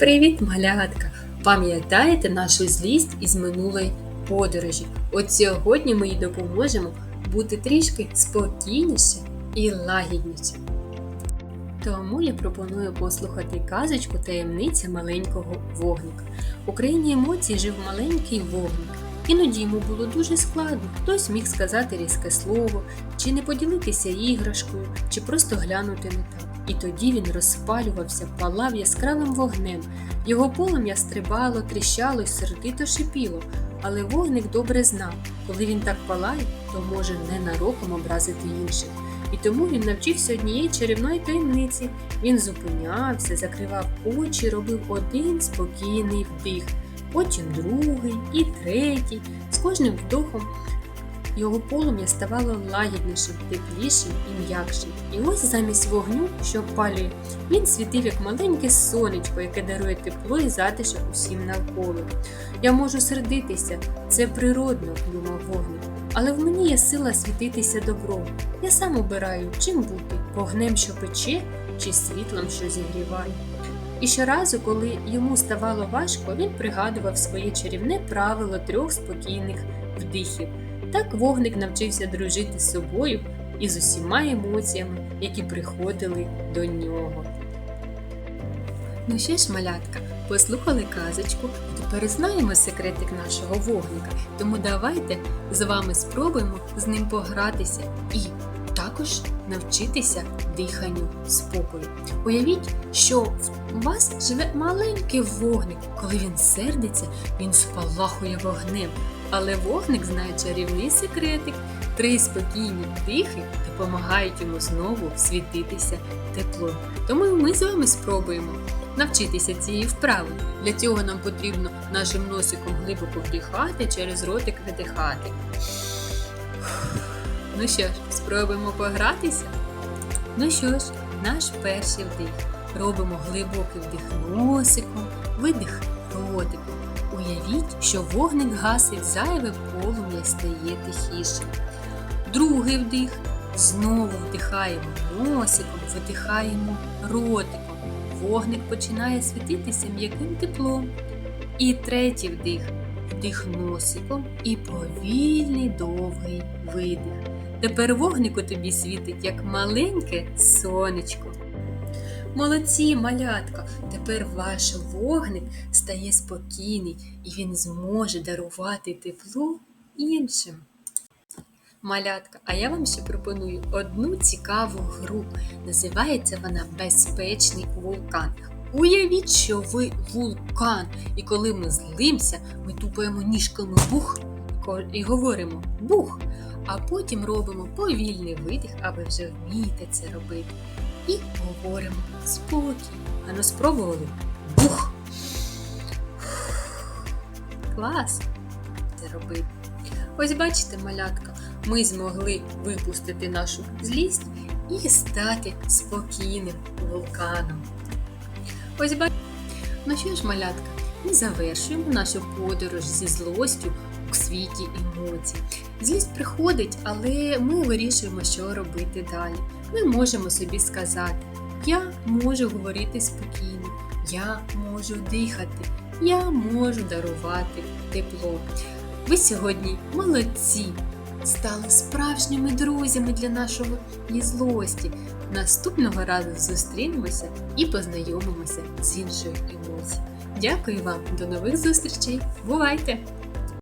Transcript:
Привіт, малятка! Пам'ятаєте нашу злість із минулої подорожі? От сьогодні ми їй допоможемо бути трішки спокійніше і лагідніше. Тому я пропоную послухати казочку таємниця маленького вогника. У країні емоцій жив маленький вогник. Іноді йому було дуже складно. Хтось міг сказати різке слово, чи не поділитися іграшкою, чи просто глянути не так. І тоді він розпалювався, палав яскравим вогнем. Його полум'я стрибало, тріщало й сердито шипіло. Але вогник добре знав, коли він так палає, то може ненароком образити інших. І тому він навчився однієї чарівної таємниці. Він зупинявся, закривав очі, робив один спокійний вдих, потім другий і третій. З кожним вдохом його полум'я ставало лагіднішим, теплішим і м'якшим. І ось замість вогню, що опалює, він світив як маленьке сонечко, яке дарує тепло і затишок усім навколо. Я можу сердитися, це природно, думав вогник. Але в мені є сила світитися добром. Я сам обираю, чим бути вогнем, що пече, чи світлом, що зігріває. І щоразу, коли йому ставало важко, він пригадував своє чарівне правило трьох спокійних вдихів. Так вогник навчився дружити з собою і з усіма емоціями, які приходили до нього. Ну що ж, малятка, послухали казочку, тепер знаємо секретик нашого вогника, тому давайте з вами спробуємо з ним погратися і також навчитися диханню спокою. Уявіть, що у вас живе маленький вогник. Коли він сердиться, він спалахує вогнем. Але вогник знає чарівний секретик. Три спокійні дихи допомагають йому знову світитися теплом. Тому ми з вами спробуємо навчитися цієї вправи. Для цього нам потрібно нашим носиком глибоко вдихати, через ротик видихати. Ну що ж, спробуємо погратися? Ну що ж, наш перший вдих. Робимо глибокий вдих носиком, видих ротиком. Уявіть, що вогник гасить зайве полум'я стає тихішим. Другий вдих. Знову вдихаємо носиком, видихаємо ротиком. Вогник починає світитися м'яким теплом. І третій вдих. Вдих носиком і повільний довгий видих. Тепер вогнику тобі світить як маленьке сонечко. Молодці, малятка! Тепер ваш вогник стає спокійний і він зможе дарувати тепло іншим. Малятка, а я вам ще пропоную одну цікаву гру. Називається вона Безпечний вулкан. Уявіть, що ви вулкан, і коли ми злимося, ми тупаємо ніжками бух і говоримо бух, а потім робимо повільний видих, а ви вже вмієте це робити. І говоримо спокій. А ну спробували бух. Клас це робити. Ось бачите, малятка, ми змогли випустити нашу злість і стати спокійним вулканом. Ось бачите. Ну що ж, малятка, ми завершуємо нашу подорож зі злостю у світі емоцій. Злість приходить, але ми вирішуємо, що робити далі. Ми можемо собі сказати: я можу говорити спокійно, я можу дихати, я можу дарувати тепло. Ви сьогодні молодці, стали справжніми друзями для нашого злості. Наступного разу зустрінемося і познайомимося з іншою емоцією. Дякую вам, до нових зустрічей! Бувайте!